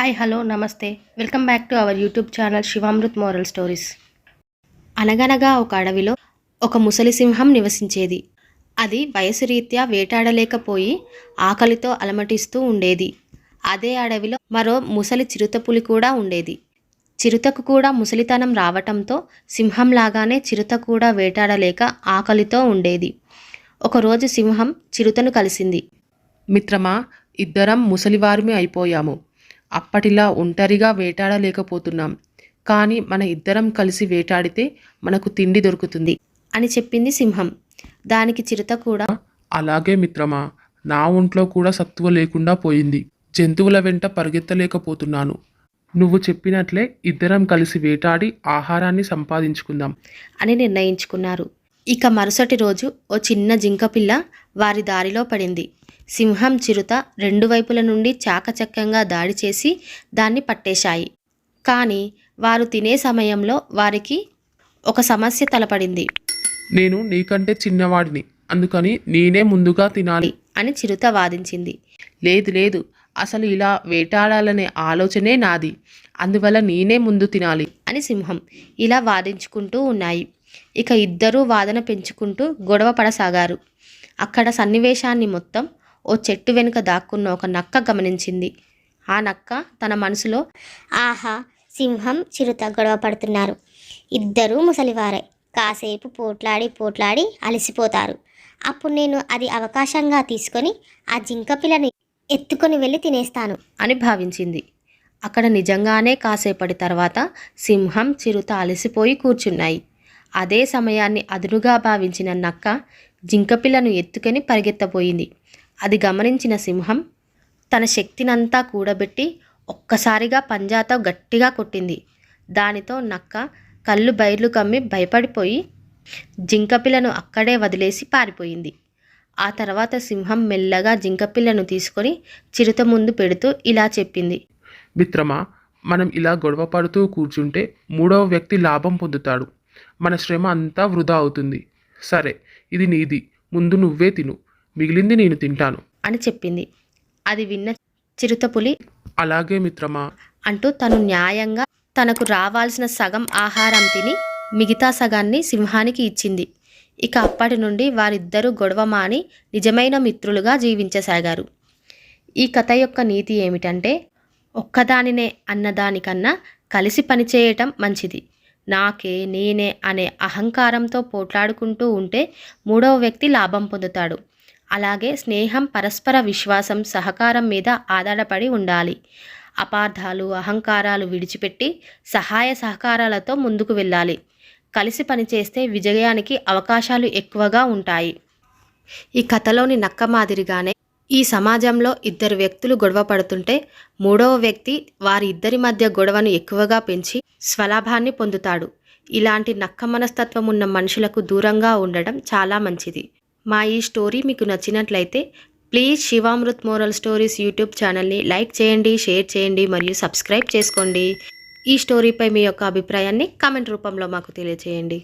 Hi hello నమస్తే. Welcome back to our YouTube channel Shivamruth moral stories. అనగనగా ఒక అడవిలో ఒక ముసలి సింహం నివసించేది. అది వయసు రీత్యా వేటాడలేకపోయి ఆకలితో అలమటిస్తూ ఉండేది. అదే అడవిలో మరో ముసలి చిరుతపులి కూడా ఉండేది. చిరుతకు కూడా ముసలితనం రావటంతో సింహంలాగానే చిరుత కూడా వేటాడలేక ఆకలితో ఉండేది. ఒకరోజు సింహం చిరుతను కలిసింది. మిత్రమా ఇద్దరం ముసలివారిమి అయిపోయాము. అప్పటిలా ఒంటరిగా వేటాడలేకపోతున్నాం. కానీ మన ఇద్దరం కలిసి వేటాడితే మనకు తిండి దొరుకుతుంది. అని చెప్పింది సింహం. దానికి చిరుత కూడా అలాగే మిత్రమా నా ఒంట్లో కూడా సత్తువ లేకుండా పోయింది. జంతువుల వెంట పరిగెత్తలేకపోతున్నాను. నువ్వు చెప్పినట్లే ఇద్దరం కలిసి వేటాడి ఆహారాన్ని సంపాదించుకుందాం. అని నిర్ణయించుకున్నారు. ఇక మరుసటి రోజు ఓ చిన్న జింకపిల్ల వారి దారిలో పడింది. సింహం చిరుత రెండు వైపుల నుండి చాకచక్యంగా దాడి చేసి దాన్ని పట్టేశాయి. కానీ వారు తినే సమయంలో వారికి ఒక సమస్య తలపడింది. నేను నీకంటే చిన్నవాడిని అందుకని నేనే ముందుగా తినాలి అని చిరుత వాదించింది. లేదు లేదు అసలు ఇలా వేటాడాలనే ఆలోచనే నాది. అందువల్ల నేనే ముందు తినాలి అని సింహం ఇలా వాదించుకుంటూ ఉన్నాయి. ఇక ఇద్దరూ వాదన పెంచుకుంటూ గొడవ పడసాగారు. అక్కడ సన్నివేశాన్ని మొత్తం ఓ చెట్టు వెనుక దాక్కున్న ఒక నక్క గమనించింది. ఆ నక్క తన మనసులో ఆహా సింహం చిరుత గొడవ పడుతున్నారు. ఇద్దరూ ముసలివారే. కాసేపు పోట్లాడి పోట్లాడి అలసిపోతారు. అప్పుడు నేను అది అవకాశంగా తీసుకొని ఆ జింక పిల్లని ఎత్తుకొని వెళ్ళి తినేస్తాను అని భావించింది. అక్కడ నిజంగానే కాసేపటి తర్వాత సింహం చిరుత అలసిపోయి కూర్చున్నాయి. అదే సమయాన్ని అదునుగా భావించిన నక్క జింకపిల్లను ఎత్తుకొని పరిగెత్తబోయింది. అది గమనించిన సింహం తన శక్తినంతా కూడబెట్టి ఒక్కసారిగా పంజాతో గట్టిగా కొట్టింది. దానితో నక్క కళ్ళు బయర్లు కమ్మి భయపడిపోయి జింకపిల్లను అక్కడే వదిలేసి పారిపోయింది. ఆ తర్వాత సింహం మెల్లగా జింకపిల్లను తీసుకొని చిరుత ముందు పెడుతూ ఇలా చెప్పింది. మిత్రమా మనం ఇలా గొడవ పడుతూ కూర్చుంటే మూడవ వ్యక్తి లాభం పొందుతాడు. మన శ్రమ అంతా వృధా అవుతుంది. సరే ఇది నీది. ముందు నువ్వే తిను. మిగిలింది నేను తింటాను. అని చెప్పింది. అది విన్న చిరుతపులి అలాగే మిత్రమా. అంటూ తను న్యాయంగా తనకు రావాల్సిన సగం ఆహారం తిని మిగతా సగాన్ని సింహానికి ఇచ్చింది. ఇక అప్పటి నుండి వారిద్దరూ గొడవ మాని నిజమైన మిత్రులుగా జీవించసాగారు. ఈ కథ యొక్క నీతి ఏమిటంటే ఒక్కదానినే అన్నదానికన్నా కలిసి పనిచేయటం మంచిది. నాకే నేనే అనే అహంకారంతో పోట్లాడుకుంటూ ఉంటే మూడవ వ్యక్తి లాభం పొందుతాడు. అలాగే స్నేహం పరస్పర విశ్వాసం సహకారం మీద ఆధారపడి ఉండాలి. అపార్థాలు అహంకారాలు విడిచిపెట్టి సహాయ సహకారాలతో ముందుకు వెళ్ళాలి. కలిసి పనిచేస్తే విజయానికి అవకాశాలు ఎక్కువగా ఉంటాయి. ఈ కథలోని నక్క మాదిరిగానే ఈ సమాజంలో ఇద్దరు వ్యక్తులు గొడవ పడుతుంటే మూడవ వ్యక్తి వారి ఇద్దరి మధ్య గొడవను ఎక్కువగా పెంచి స్వలాభాన్ని పొందుతాడు. ఇలాంటి నక్క మనస్తత్వం ఉన్న మనుషులకు దూరంగా ఉండడం చాలా మంచిది. మా ఈ స్టోరీ మీకు నచ్చినట్లయితే please Shivamruth moral stories YouTube ఛానల్ని లైక్ చేయండి షేర్ చేయండి మరియు సబ్స్క్రైబ్ చేసుకోండి. ఈ స్టోరీపై మీ యొక్క అభిప్రాయాన్ని కామెంట్ రూపంలో మాకు తెలియజేయండి